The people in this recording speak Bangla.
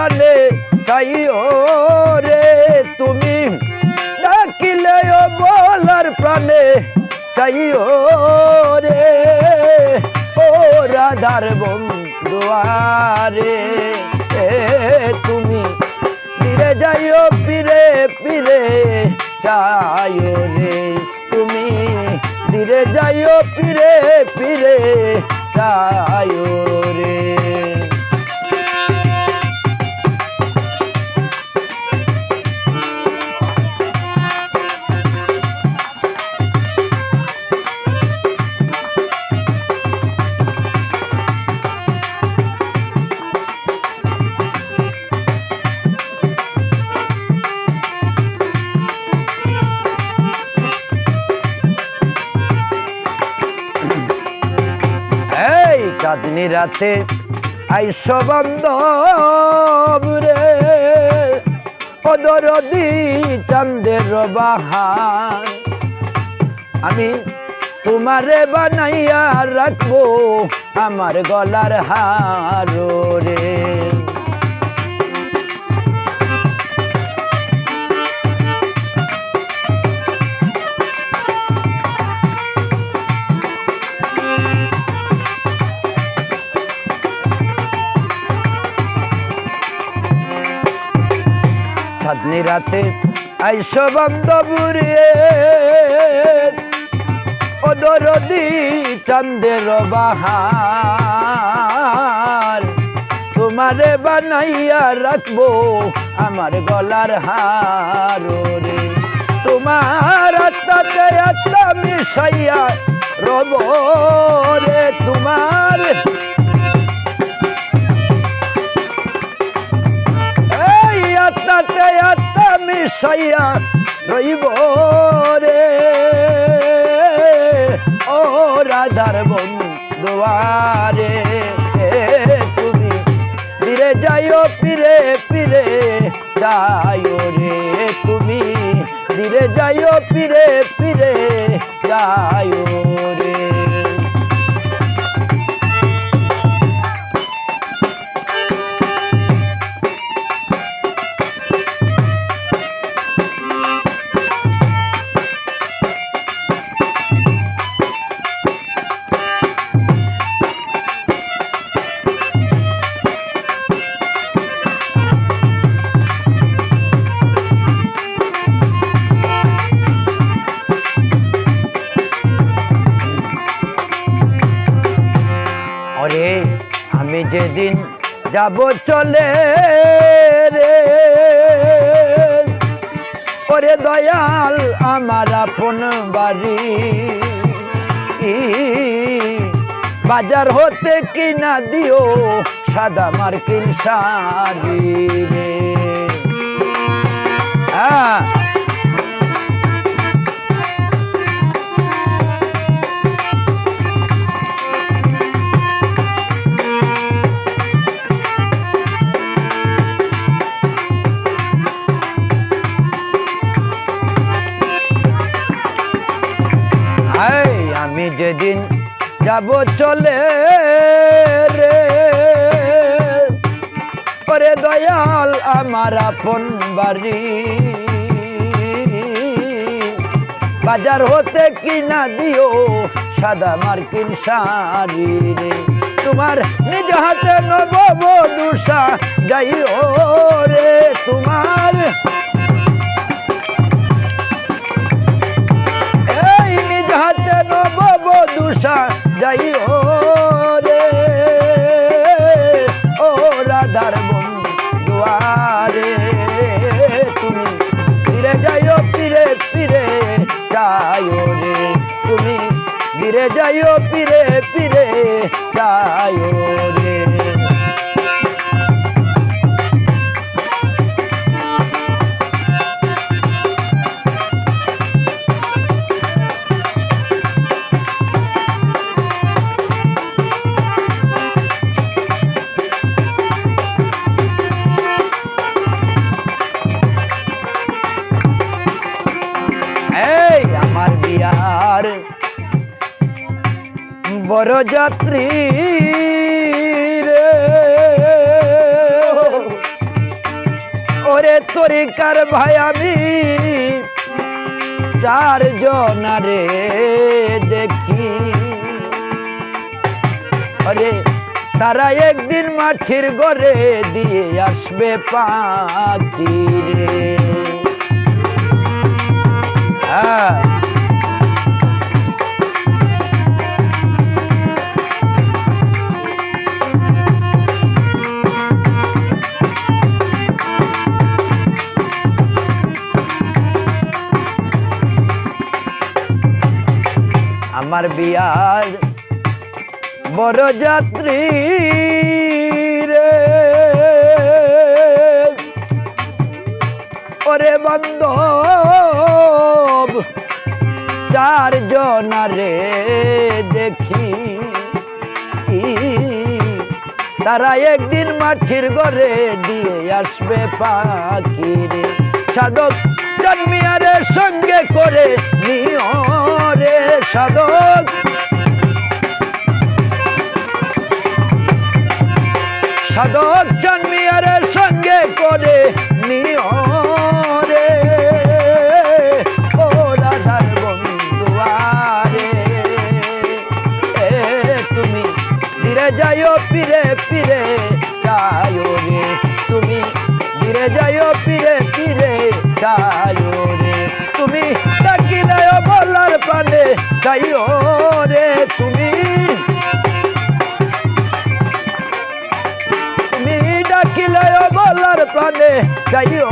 প্রাণে চাইও রে, তুমি ডাকিলে ও বলার প্রাণে চাইও রে। ও রাধার বন্ধুয়ারে তুমি ফিরে যাইও, ফিরে ফিরে যাইও রে। তুমি ধীরে যাইও, ফিরে ফিরে যাইও রে। চাঁদনি রাতে আইস বান্ধব রে। পদরদি চান্দের বাহার, আমি তোমারে বানাইয়া রাখব আমার গলার হার রে। চাঁদনি রাতে আইস বান্ধবুরে ওদরদি চান্দের বাহার তোমারে বানাইয়া রাখব আমার গলার হার রে তোমার আত্মাতে আত্মা মিশাইয়া রব রে। তোমার মিশাইয়া রইব রে। ও রাধার বন্ধুয়ারে তুমি ফিরে যাইও, ফিরে ফিরে যাইও রে। তুমি ফিরে যাইও, ফিরে ফিরে যাইও। যেদিন যাব চলে রে। ওরে দয়াল, আমার আপন বাড়ি। বাজার হতে কিনা দিও সাদা মার্কিন শাড়ি। যেদিন যাব চলে রে। পরে দয়াল আমার আপন বাড়ি। বাজার হতে কিনা দিও সাদা মার্কিন শাড়ি রে। তোমার নিজ হাতে নব দুষা যাইও রে। তোমার দুষা যাই যাইও রে। ও রাধার বন্ধুয়ারে তুমি ফিরে যাইও, ফিরে ফিরে যাইও রে। তুমি ফিরে যাইও, ফিরে ফিরে যাইও রে। বড় যাত্রী রে। ওরে তরিকার ভাই আমি? চার জনারে দেখি আরে তারা একদিন মাঠির গড়ে দিয়ে আসবে পাখি আমার বিয়ার বড় যাত্রী রে। ওরে বান্ধব চার জনারে দেখি। তারা একদিন মাঠির ঘরে দিয়ে আসবে পাখি সাধক জন্মিয়ারের সঙ্গে করে নিও। রে সাধক। সাধক জন্মিয়ারের সঙ্গে করে নিও রে। ও রাধার বন্ধুয়ারে তুমি ধীরে যাইও পিরে পিরে যাইও রে। তুমি ধীরে যাইও পিরে পিরে যাইও রে। তুমি ডাকিলে বলার পানে যাইও রে তুমি। তুমি ডাকিলে বলার প্রাণে যাইও